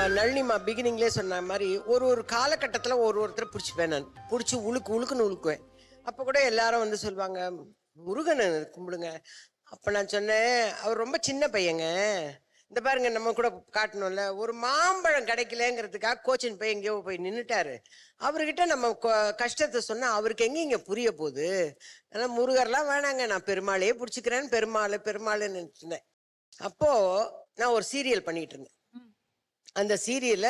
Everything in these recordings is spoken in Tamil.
நம்ம நளினிமா பிகினிங்லேயே சொன்ன மாதிரி ஒரு ஒரு காலகட்டத்தில் ஒரு ஒருத்தரை பிடிச்சிப்பேன் நான். பிடிச்சி உழுக்கு உழுக்குன்னு உழுக்குவேன். அப்போ கூட எல்லாரும் வந்து சொல்லுவாங்க முருகனை கும்பிடுங்க. அப்போ நான் சொன்னேன் அவர் ரொம்ப சின்ன பையங்க. இந்த பாருங்க நம்ம கூட காட்டணும்ல. ஒரு மாம்பழம் கிடைக்கலங்கிறதுக்காக கோச்சின் போய் எங்கேயோ போய் நின்றுட்டாரு அவர்கிட்ட நம்ம கொ- கஷ்டத்தை சொன்னால் அவருக்கு எங்கே இங்கே புரிய போகுது? ஆனால் முருகர்லாம் வேணாங்க. நான் பெருமாளையே பிடிச்சிக்கிறேன்னு பெருமாள் பெருமாள்னு நினச்சிருந்தேன் அப்போது நான் ஒரு சீரியல் பண்ணிகிட்டு இருந்தேன். அந்த சீரியல்ல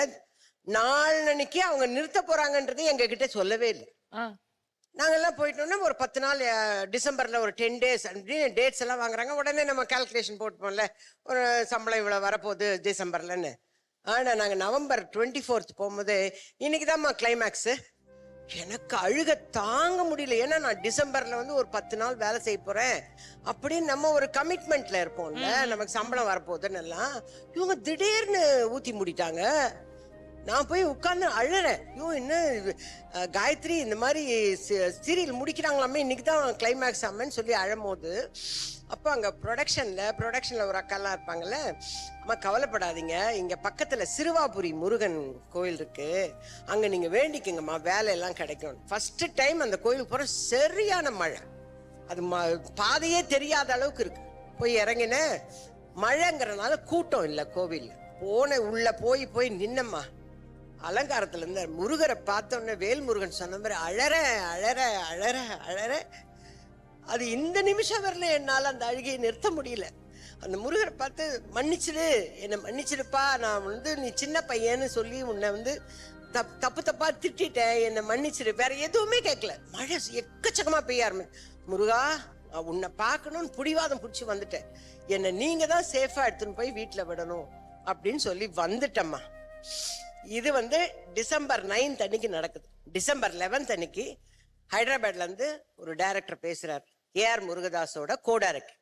நாளன்னைக்கு அவங்க நிறுத்த போறாங்கன்றது எங்க கிட்ட சொல்லவே இல்லை. நாங்கெல்லாம் போயிட்டோம்னா ஒரு பத்து நாள் டிசம்பர்ல ஒரு டென் டேஸ் அப்படின்னு டேட்ஸ் எல்லாம் வாங்குறாங்க. உடனே நம்ம கால்குலேஷன் போட்டுப்போம்ல ஒரு சம்பளம் இவ்வளவு வரப்போகுது டிசம்பர்லன்னு. ஆனா நாங்க நவம்பர் டுவெண்ட்டி ஃபோர்த் போகும்போது இன்னைக்கு தான்மா கிளைமேக்ஸ் எனக்கு அழுக தாங்க முடியல. ஏன்னா நான் டிசம்பர்ல வந்து ஒரு பத்து நாள் வேலை செய்ய போறேன். அப்படின்னு நம்ம ஒரு கமிட்மெண்ட்ல இருப்போம்ல. நமக்கு சம்பளம் வரப்போகுதுன்னு எல்லாம் இவங்க திடீர்னு ஊத்தி மூடிட்டாங்க. நான் போய் உட்கார்ந்து அழுறேன். ஐயோ என்ன காயத்ரி இந்த மாதிரி சீரியல் முடிக்கிறாங்களாமே. இன்னைக்கு தான் கிளைமேக்ஸ் ஆமன்னு சொல்லி அழும்போது அப்போ அங்கே ப்ரொடக்ஷனில் ப்ரொடக்ஷனில் ஒரு அக்காலாம் இருப்பாங்கல்ல? அம்மா கவலைப்படாதீங்க. இங்கே பக்கத்தில் சிறுவாபுரி முருகன் கோயில் இருக்குது அங்கே நீங்கள் வேண்டிக்கங்கம்மா. வேலையெல்லாம் கிடைக்கும். ஃபஸ்ட்டு டைம் அந்த கோயிலுக்கு போகிற சரியான மழை. அது ம பாதையே தெரியாத அளவுக்கு இருக்கு. போய் இறங்கினேன் மழைங்கிறனால கூட்டம் இல்லை கோவில் போன உள்ளே போய் போய் நின்னம்மா. அலங்காரத்துல இருந்த முருகரை பார்த்தோன்னே வேல்முருகன் வேல் முருகன் சொன்ன மாதிரி அழற அழற அழற அழற அது இந்த நிமிஷம் வரல என்னால் அந்த அழுகையை நிறுத்த முடியல. அந்த முருகரை பார்த்து மன்னிச்சிடு என்னை மன்னிச்சிடுப்பா. நான் வந்து நீ சின்ன பையன்னு சொல்லி உன்னை வந்து தப் தப்பு தப்பா திட்டேன் என்னை மன்னிச்சிடு. வேற எதுவுமே கேட்கல. மழை எக்கச்சக்கமா பெய்ய ஆரம்பிச்சு முருகா உன்னை பார்க்கணும்னு புடிவாதம் பிடிச்சி வந்துட்டேன். என்னை நீங்க தான் சேஃபா எடுத்துன்னு போய் வீட்டில் விடணும். அப்படின்னு சொல்லி வந்துட்டம்மா. இது வந்து டிசம்பர் நைன்த் அன்னைக்கு நடக்குது. டிசம்பர் லெவன்த் அன்னைக்கு ஹைதராபாத்ல இருந்து ஒரு டைரக்டர் பேசுறாரு. ஏஆர் முருகதாஸோட கோ டைரக்டர்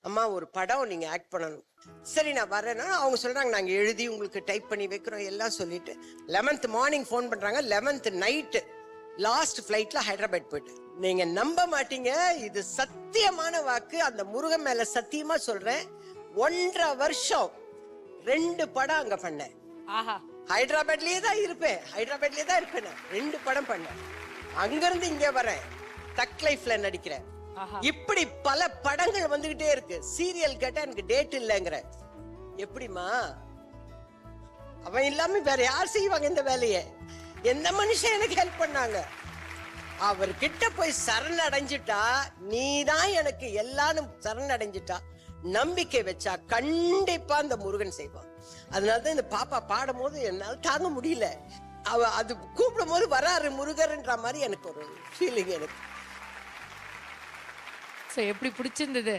அம்மா ஒரு படம் நீங்க ஆக்ட் பண்ணணும். சரி நான் வரேன்னா அவங்க சொல்றாங்க நாங்க எழுதி உங்களுக்கு டைப் பண்ணி வைக்கிறோம் எல்லாம் சொல்லிட்டு. லெவன்த் மார்னிங் ஃபோன் பண்றாங்க லெவன்த் நைட்டு லாஸ்ட் ஃபிளைட்ல ஹைதராபாத் போயிட்டு. நீங்க நம்ப மாட்டீங்க இது சத்தியமான வாக்கு அந்த முருகன் மேல சத்தியமா சொல்றேன். ஒன்றரை வருஷம் ரெண்டு படம் அங்க பண்ணேன். ஆஹா. ஹைதராபாத்லயே தான் இருப்பேன் ஹைதராபாத்லயே தான் இருப்பேன் ரெண்டு படம் பண்ணேன். அங்க இருந்து இங்க வரேன். தக் லைஃப்ல நடிக்கிறேன். இப்படி பல படங்கள் வந்துகிட்டே இருக்கு. சீரியல் கேட்டா எனக்கு டேட் இல்லைங்கிற. எப்படிமா அவன் இல்லாம வேற யார் செய்வாங்க இந்த வேலையை? எந்த மனுஷன் எனக்கு ஹெல்ப் பண்ணாங்க? அவர்கிட்ட போய் சரணடைஞ்சிட்டா நீ தான் எனக்கு எல்லாரும் சரணடைஞ்சிட்டா நம்பிக்கை வச்சா கண்டிப்பா அந்த முருகன் செய்வான். அதனாலதான் இந்த பாப்பா பாடும் போது என்னால தாங்க முடியல. அவ அது கூப்பிடும் போது வராரு முருகர்ன்ற மாதிரி எனக்கு ஒரு ஃபீலிங் எனக்கு. சோ எப்படி பிடிச்சிருந்தது?